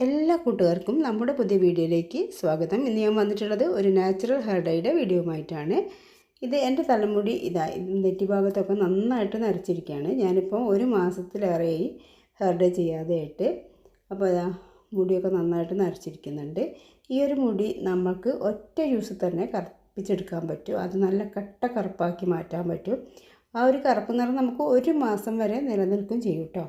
എല്ലാ കൂട്ടുകാർക്കും നമ്മുടെ പുതിയ വീഡിയോയിലേക്ക് സ്വാഗതം. ഇന്ന് ഞാൻ വന്നിട്ടുള്ളത് ഒരു നാച്ചുറൽ ഹെയർ ഡൈയുടെ വീഡിയോയുമായിട്ടാണ് ഇത് എന്റെ തലമുടി ഇതാ നെറ്റിഭാഗത്തൊക്കെ നെറ്റി ഭാഗത്തൊക്കെ നന്നായിട്ട് നരച്ചിരിക്കുകയാണ്. ഞാനിപ്പോൾ ഒരു മാസത്തിലേറെയായി ഹെയർ ഡേ ചെയ്യാതെയായിട്ട് അപ്പോൾ ഇതാ മുടിയൊക്കെ നന്നായിട്ട് നരച്ചിരിക്കുന്നുണ്ട്. ഈ ഒരു മുടി നമുക്ക് ഒറ്റ യൂസ് തന്നെ കറുപ്പിച്ചെടുക്കാൻ പറ്റും. അത് നല്ല കട്ട കറുപ്പാക്കി മാറ്റാൻ പറ്റും. ആ ഒരു കറുപ്പ് നിറം നമുക്ക് ഒരു മാസം വരെ നിലനിൽക്കും ചെയ്യും കേട്ടോ.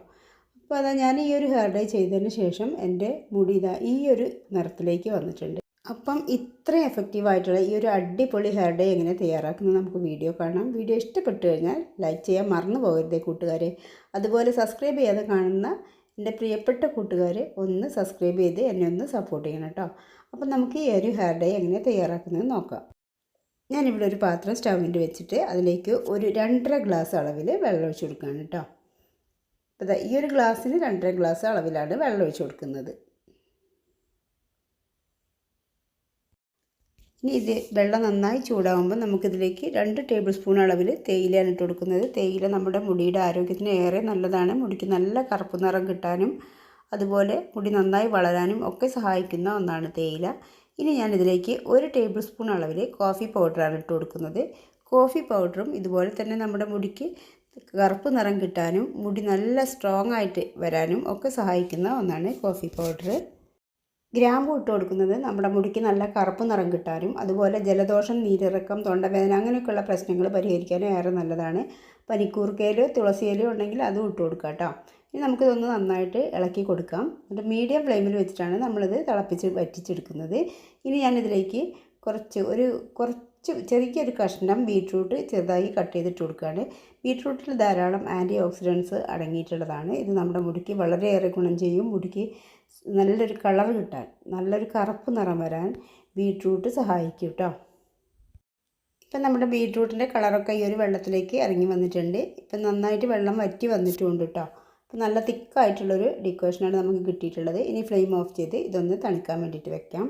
അപ്പോൾ അതാ ഞാൻ ഈ ഒരു ഹെയർ ഡൈ ചെയ്തതിന് ശേഷം എന്റെ മുടി ഇതാ ഈ ഒരു നിറത്തിലേക്ക് വന്നിട്ടുണ്ട്. അപ്പം ഇത്രയും എഫക്റ്റീവായിട്ടുള്ള ഈ ഒരു അടിപൊളി ഹെയർ ഡേ എങ്ങനെ തയ്യാറാക്കുന്നത് നമുക്ക് വീഡിയോ കാണാം. വീഡിയോ ഇഷ്ടപ്പെട്ടു കഴിഞ്ഞാൽ ലൈക്ക് ചെയ്യാൻ മറന്നു പോകരുതേ കൂട്ടുകാരെ. അതുപോലെ സബ്സ്ക്രൈബ് ചെയ്യാതെ കാണുന്ന എന്റെ പ്രിയപ്പെട്ട കൂട്ടുകാർ ഒന്ന് സബ്സ്ക്രൈബ് ചെയ്ത് എന്നെ ഒന്ന് സപ്പോർട്ട് ചെയ്യണം കേട്ടോ. അപ്പം നമുക്ക് ഈ ഒരു ഹെയർ ഡേ എങ്ങനെ തയ്യാറാക്കുന്നത് നോക്കാം. ഞാനിവിടെ ഒരു പാത്രം സ്റ്റൗവിന്റെ വെച്ചിട്ട് അതിലേക്ക് ഒരു രണ്ടര ഗ്ലാസ് അളവിൽ വെള്ളം ഒഴിച്ച് കൊടുക്കുകയാണ് കേട്ടോ. അപ്പോൾ ഈ ഒരു ഗ്ലാസ്സിന് രണ്ടര ഗ്ലാസ് അളവിലാണ് വെള്ളം ഒഴിച്ച് കൊടുക്കുന്നത്. ഇനി ഇത് വെള്ളം നന്നായി ചൂടാകുമ്പോൾ നമുക്കിതിലേക്ക് രണ്ട് ടേബിൾ സ്പൂൺ അളവിൽ തേയിലയാണ് ഇട്ട് കൊടുക്കുന്നത്. തേയില നമ്മുടെ മുടിയുടെ ആരോഗ്യത്തിന് ഏറെ നല്ലതാണ്. മുടിക്ക് നല്ല കറുപ്പ് നിറം കിട്ടാനും അതുപോലെ മുടി നന്നായി വളരാനും ഒക്കെ സഹായിക്കുന്ന ഒന്നാണ് തേയില. ഇനി ഞാനിതിലേക്ക് ഒരു ടേബിൾ സ്പൂൺ അളവിൽ കോഫി പൗഡറാണ് ഇട്ട് കൊടുക്കുന്നത്. കോഫി പൗഡറും ഇതുപോലെ തന്നെ നമ്മുടെ മുടിക്ക് കറുപ്പ് നിറം കിട്ടാനും മുടി നല്ല സ്ട്രോങ് ആയിട്ട് വരാനും ഒക്കെ സഹായിക്കുന്ന ഒന്നാണ് കോഫി പൗഡർ ഗ്രാമ്പു ഇട്ട് കൊടുക്കുന്നത് നമ്മുടെ മുടിക്ക് നല്ല കറുപ്പ് നിറം കിട്ടാനും അതുപോലെ ജലദോഷം നീരിറക്കം തൊണ്ടവേദന അങ്ങനെയൊക്കെയുള്ള പ്രശ്നങ്ങൾ പരിഹരിക്കാനും ഏറെ നല്ലതാണ്. പനിക്കൂർക്കയിലോ തുളസിയിലോ ഉണ്ടെങ്കിൽ അതും ഇട്ട് കൊടുക്കാം കേട്ടോ. ഇനി നമുക്കിതൊന്ന് നന്നായിട്ട് ഇളക്കി കൊടുക്കാം. എന്നിട്ട് മീഡിയം ഫ്ലെയിമിൽ വെച്ചിട്ടാണ് നമ്മളിത് തിളപ്പിച്ച് വറ്റിച്ചെടുക്കുന്നത്. ഇനി ഞാനിതിലേക്ക് കുറച്ച് ഒരു കുറച്ച് ചെറിയൊരു കഷ്ണം ബീട്രൂട്ട് ചെറുതായി കട്ട് ചെയ്തിട്ട് കൊടുക്കുകയാണ്. ബീട്രൂട്ടിൽ ധാരാളം ആന്റി ഓക്സിഡൻസ് അടങ്ങിയിട്ടുള്ളതാണ്. ഇത് നമ്മുടെ മുടിക്ക് വളരെയേറെ ഗുണം ചെയ്യും. മുടിക്ക് നല്ലൊരു കളർ കിട്ടാൻ നല്ലൊരു കറുപ്പ് നിറം വരാൻ ബീട്രൂട്ട് സഹായിക്കും കേട്ടോ ഇപ്പം നമ്മുടെ ബീട്രൂട്ടിന്റെ കളറൊക്കെ ഈ ഒരു വെള്ളത്തിലേക്ക് ഇറങ്ങി വന്നിട്ടുണ്ട്. ഇപ്പം നന്നായിട്ട് വെള്ളം വറ്റി വന്നിട്ടുണ്ട് കേട്ടോ അപ്പം നല്ല തിക്കായിട്ടുള്ളൊരു ഡിക്കോഷനാണ് നമുക്ക് കിട്ടിയിട്ടുള്ളത്. ഇനി ഫ്ലെയിം ഓഫ് ചെയ്ത് ഇതൊന്ന് തണുക്കാൻ വേണ്ടിയിട്ട് വെക്കാം.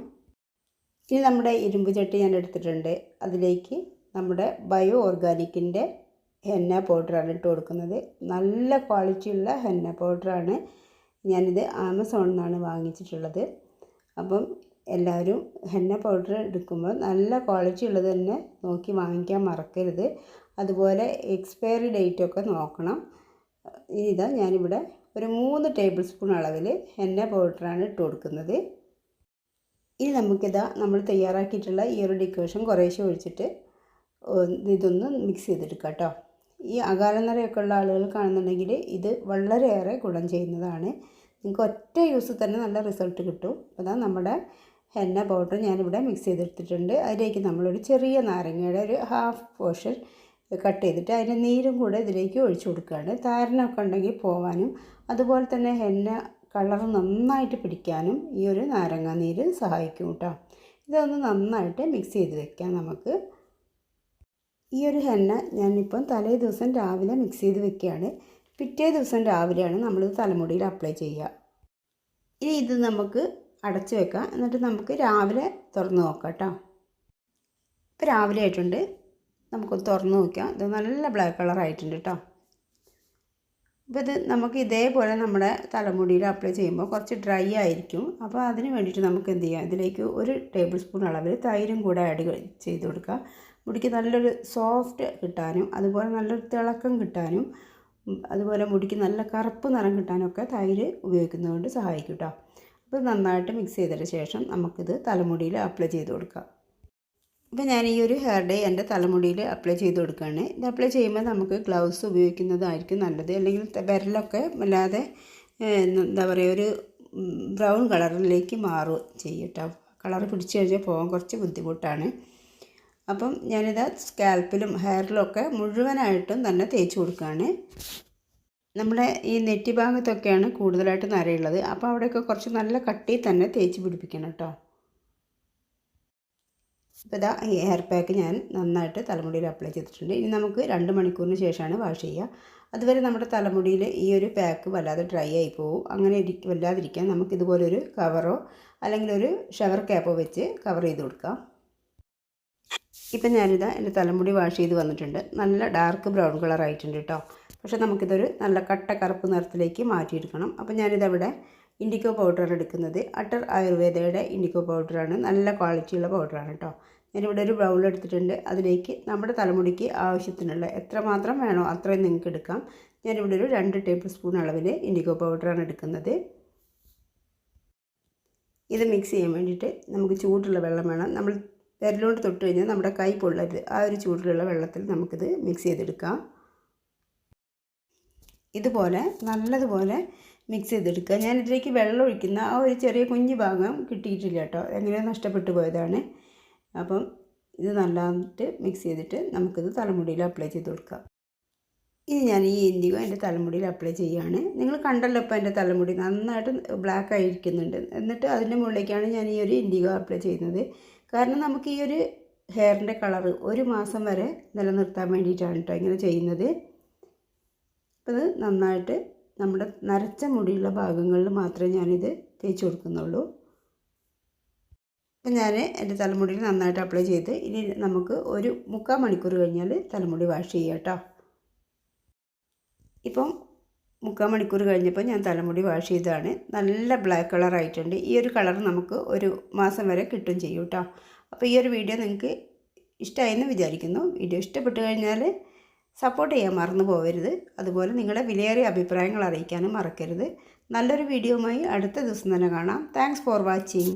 ഇനി നമ്മുടെ ഇരുമ്പ് ചട്ടി ഞാൻ എടുത്തിട്ടുണ്ട്. അതിലേക്ക് നമ്മുടെ ബയോ ഓർഗാനിക്കിന്റെ ഹെന്ന പൗഡറാണ് ഇട്ട് കൊടുക്കുന്നത്. നല്ല ക്വാളിറ്റിയുള്ള ഹെന്ന പൗഡറാണ് ഞാനിത് ആമസോണിൽ നിന്നാണ് വാങ്ങിച്ചിട്ടുള്ളത്. അപ്പം എല്ലാവരും ഹെന്ന പൗഡർ എടുക്കുമ്പോൾ നല്ല ക്വാളിറ്റി ഉള്ളത് തന്നെ നോക്കി വാങ്ങിക്കാൻ മറക്കരുത്. അതുപോലെ എക്സ്പയറി ഡേറ്റൊക്കെ നോക്കണം. ഇതാ ഞാനിവിടെ ഒരു മൂന്ന് ടേബിൾ സ്പൂൺ അളവിൽ ഹെന്ന പൗഡറാണ് ഇട്ട് കൊടുക്കുന്നത്. ഇനി നമുക്കിതാ നമ്മൾ തയ്യാറാക്കിയിട്ടുള്ള ഈ ഒരു ഡിക്കോഷൻ കുറേശ്ശെ ഒഴിച്ചിട്ട് ഇതൊന്ന് മിക്സ് ചെയ്തെടുക്കാം കേട്ടോ. ഈ അകാലനരയൊക്കെ ഉള്ള ആളുകൾ കാണുന്നുണ്ടെങ്കിൽ ഇത് വളരെയേറെ ഗുണം ചെയ്യുന്നതാണ്. നിങ്ങൾക്ക് ഒറ്റ യൂസ് തന്നെ നല്ല റിസൾട്ട് കിട്ടും. അതാ നമ്മുടെ ഹെന്ന പൗഡർ ഞാനിവിടെ മിക്സ് ചെയ്തെടുത്തിട്ടുണ്ട്. അതിലേക്ക് നമ്മളൊരു ചെറിയ നാരങ്ങയുടെ ഒരു ഹാഫ് പോർഷൻ കട്ട് ചെയ്തിട്ട് അതിന്റെ നീരും കൂടെ ഇതിലേക്ക് ഒഴിച്ചു കൊടുക്കുകയാണ്. താരനൊക്കെ ഉണ്ടെങ്കിൽ പോവാനും അതുപോലെ തന്നെ ഹെന്ന കളർ നന്നായിട്ട് പിടിക്കാനും ഈ ഒരു നാരങ്ങ നീര് സഹായിക്കും കേട്ടോ ഇതൊന്ന് നന്നായിട്ട് മിക്സ് ചെയ്ത് വെക്കാം നമുക്ക്. ഈ ഒരു ഹെന്ന ഞാനിപ്പം തലേ ദിവസം രാവിലെ മിക്സ് ചെയ്ത് വെക്കുകയാണ്. പിറ്റേ ദിവസം രാവിലെയാണ് നമ്മളിത് തലമുടിയിൽ അപ്ലൈ ചെയ്യുക. ഇനി ഇത് നമുക്ക് അടച്ച് വെക്കാം. എന്നിട്ട് നമുക്ക് രാവിലെ തുറന്ന് നോക്കാം കേട്ടോ ഇപ്പോൾ രാവിലെ ആയിട്ടുണ്ട്. നമുക്കൊന്ന് തുറന്ന് നോക്കാം. ഇത് നല്ല ബ്ലാക്ക് കളർ ആയിട്ടുണ്ട് കേട്ടോ അപ്പോൾ ഇത് നമുക്ക് ഇതേപോലെ നമ്മുടെ തലമുടിയിൽ അപ്ലൈ ചെയ്യുമ്പോൾ കുറച്ച് ഡ്രൈ ആയിരിക്കും. അപ്പോൾ അതിന് വേണ്ടിയിട്ട് നമുക്ക് എന്ത് ചെയ്യാം? ഇതിലേക്ക് ഒരു ടേബിൾ സ്പൂൺ അളവിൽ തൈരും കൂടെ ആഡ് ചെയ്ത് കൊടുക്കുക. മുടിക്ക് നല്ലൊരു സോഫ്റ്റ് കിട്ടാനും അതുപോലെ നല്ലൊരു തിളക്കം കിട്ടാനും അതുപോലെ മുടിക്ക് നല്ല കറുപ്പ് നിറം കിട്ടാനൊക്കെ തൈര് ഉപയോഗിക്കുന്നതുകൊണ്ട് സഹായിക്കും കേട്ടോ അപ്പോൾ നന്നായിട്ട് മിക്സ് ചെയ്തതിന് ശേഷം നമുക്കിത് തലമുടിയിൽ അപ്ലൈ ചെയ്ത് കൊടുക്കാം. ഇപ്പോൾ ഞാൻ ഈ ഒരു ഹെയർ ഡേ എന്റെ തലമുടിയിൽ അപ്ലൈ ചെയ്ത് കൊടുക്കുകയാണ് ഇത് അപ്ലൈ ചെയ്യുമ്പോൾ നമുക്ക് ഗ്ലൗസ് ഉപയോഗിക്കുന്നതായിരിക്കും നല്ലത്. അല്ലെങ്കിൽ വിരലൊക്കെ അല്ലാതെ എന്താ പറയുക ഒരു ബ്രൗൺ കളറിലേക്ക് മാറും ചെയ്യും കേട്ടോ കളർ പിടിച്ച് കഴിഞ്ഞാൽ പോകാൻ കുറച്ച് ബുദ്ധിമുട്ടാണ്. അപ്പം ഞാനിത് സ്കാൽപ്പിലും ഹെയറിലൊക്കെ മുഴുവനായിട്ടും തന്നെ തേച്ച് കൊടുക്കുകയാണ് നമ്മുടെ ഈ നെറ്റി ഭാഗത്തൊക്കെയാണ് കൂടുതലായിട്ട് നരയുള്ളത്. അപ്പോൾ അവിടെയൊക്കെ കുറച്ച് നല്ല കട്ടി തന്നെ തേച്ച് പിടിപ്പിക്കണം കേട്ടോ. ഇപ്പോൾ ഇതാ ഈ ഹെയർ പാക്ക് ഞാൻ നന്നായിട്ട് തലമുടിയിൽ അപ്ലൈ ചെയ്തിട്ടുണ്ട്. ഇനി നമുക്ക് രണ്ട് മണിക്കൂറിന് ശേഷമാണ് വാഷ് ചെയ്യുക. അതുവരെ നമ്മുടെ തലമുടിയിൽ ഈ ഒരു പാക്ക് വല്ലാതെ ഡ്രൈ ആയി പോകും അങ്ങനെ വല്ലാതിരിക്കാൻ നമുക്ക് ഇതുപോലൊരു കവറോ അല്ലെങ്കിൽ ഒരു ഷവർ ക്യാപ്പോ വെച്ച് കവർ ചെയ്ത് കൊടുക്കാം. ഇപ്പം ഞാനിതാ എന്റെ തലമുടി വാഷ് ചെയ്ത് വന്നിട്ടുണ്ട്. നല്ല ഡാർക്ക് ബ്രൗൺ കളർ ആയിട്ടുണ്ട് കേട്ടോ പക്ഷേ നമുക്കിതൊരു നല്ല കട്ട കറുപ്പ് നിറത്തിലേക്ക് മാറ്റിയെടുക്കണം. അപ്പോൾ ഞാനിതവിടെ ഇൻഡിക്കോ പൗഡറാണ് എടുക്കുന്നത്. അട്ടർ ആയുർവേദയുടെ ഇൻഡിക്കോ പൗഡറാണ് നല്ല ക്വാളിറ്റിയുള്ള പൗഡറാണ് കേട്ടോ ഞാനിവിടെ ഒരു ബൗൾ എടുത്തിട്ടുണ്ട്. അതിലേക്ക് നമ്മുടെ തലമുടിക്ക് ആവശ്യത്തിനുള്ള എത്രമാത്രം വേണോ അത്രയും നിങ്ങൾക്ക് എടുക്കാം. ഞാനിവിടെ ഒരു രണ്ട് ടേബിൾ സ്പൂൺ അളവിൽ ഇൻഡിഗോ പൗഡറാണ് എടുക്കുന്നത്. ഇത് മിക്സ് ചെയ്യാൻ വേണ്ടിയിട്ട് നമുക്ക് ചൂടുള്ള വെള്ളം വേണം. നമ്മൾ വിരലോണ്ട് തൊട്ട് കഴിഞ്ഞാൽ നമ്മുടെ കൈ പൊള്ളരുത്. ആ ഒരു ചൂടിലുള്ള വെള്ളത്തിൽ നമുക്കിത് മിക്സ് ചെയ്തെടുക്കാം. ഇതുപോലെ നല്ലതുപോലെ മിക്സ് ചെയ്തെടുക്കുക. ഞാൻ ഇതിലേക്ക് വെള്ളം ഒഴിക്കുന്ന ആ ഒരു ചെറിയ കുഞ്ഞു ഭാഗം കിട്ടിയിട്ടില്ല കേട്ടോ. എങ്ങനെയോ നഷ്ടപ്പെട്ടു പോയതാണ്. അപ്പം ഇത് നല്ലതായിട്ട് മിക്സ് ചെയ്തിട്ട് നമുക്കിത് തലമുടിയിൽ അപ്ലൈ ചെയ്ത് കൊടുക്കാം. ഇനി ഞാൻ ഈ ഇൻഡിഗോ എന്റെ തലമുടിയിൽ അപ്ലൈ ചെയ്യുകയാണ്. നിങ്ങൾ കണ്ടല്ലോ ഇപ്പോൾ എന്റെ തലമുടി നന്നായിട്ട് ബ്ലാക്ക് ആയിരിക്കുന്നുണ്ട്. എന്നിട്ട് അതിന്റെ മുകളിലേക്കാണ് ഞാൻ ഈ ഒരു ഇൻഡിഗോ അപ്ലൈ ചെയ്യുന്നത്. കാരണം നമുക്ക് ഈ ഒരു ഹെയറിന്റെ കളറ് ഒരു മാസം വരെ നിലനിർത്താൻ വേണ്ടിയിട്ടാണ് കേട്ടോ ഇങ്ങനെ ചെയ്യുന്നത്. അപ്പോൾ ഇത് നന്നായിട്ട് നമ്മുടെ നരച്ച മുടിയുള്ള ഭാഗങ്ങളിൽ മാത്രമേ ഞാനിത് തേച്ച് കൊടുക്കുന്നുള്ളൂ. അപ്പം ഞാൻ എന്റെ തലമുടിയിൽ നന്നായിട്ട് അപ്ലൈ ചെയ്ത് ഇനി നമുക്ക് ഒരു മുക്കാൽ മണിക്കൂർ കഴിഞ്ഞാൽ തലമുടി വാഷ് ചെയ്യാം കേട്ടോ. ഇപ്പം മുക്കാൽ മണിക്കൂർ കഴിഞ്ഞപ്പോൾ ഞാൻ തലമുടി വാഷ് ചെയ്തതാണ്. നല്ല ബ്ലാക്ക് കളർ ആയിട്ടുണ്ട്. ഈ ഒരു കളർ നമുക്ക് ഒരു മാസം വരെ കിട്ടും ചെയ്യും കേട്ടോ. അപ്പോൾ ഈ ഒരു വീഡിയോ നിങ്ങൾക്ക് ഇഷ്ടമായെന്ന് വിചാരിക്കുന്നു. വീഡിയോ ഇഷ്ടപ്പെട്ട് കഴിഞ്ഞാൽ സപ്പോർട്ട് ചെയ്യാൻ മറന്നു പോകരുത് അതുപോലെ നിങ്ങളുടെ വിലയേറിയ അഭിപ്രായങ്ങൾ അറിയിക്കാനും മറക്കരുത്. നല്ലൊരു വീഡിയോയുമായി അടുത്ത ദിവസം തന്നെ കാണാം. Thanks for watching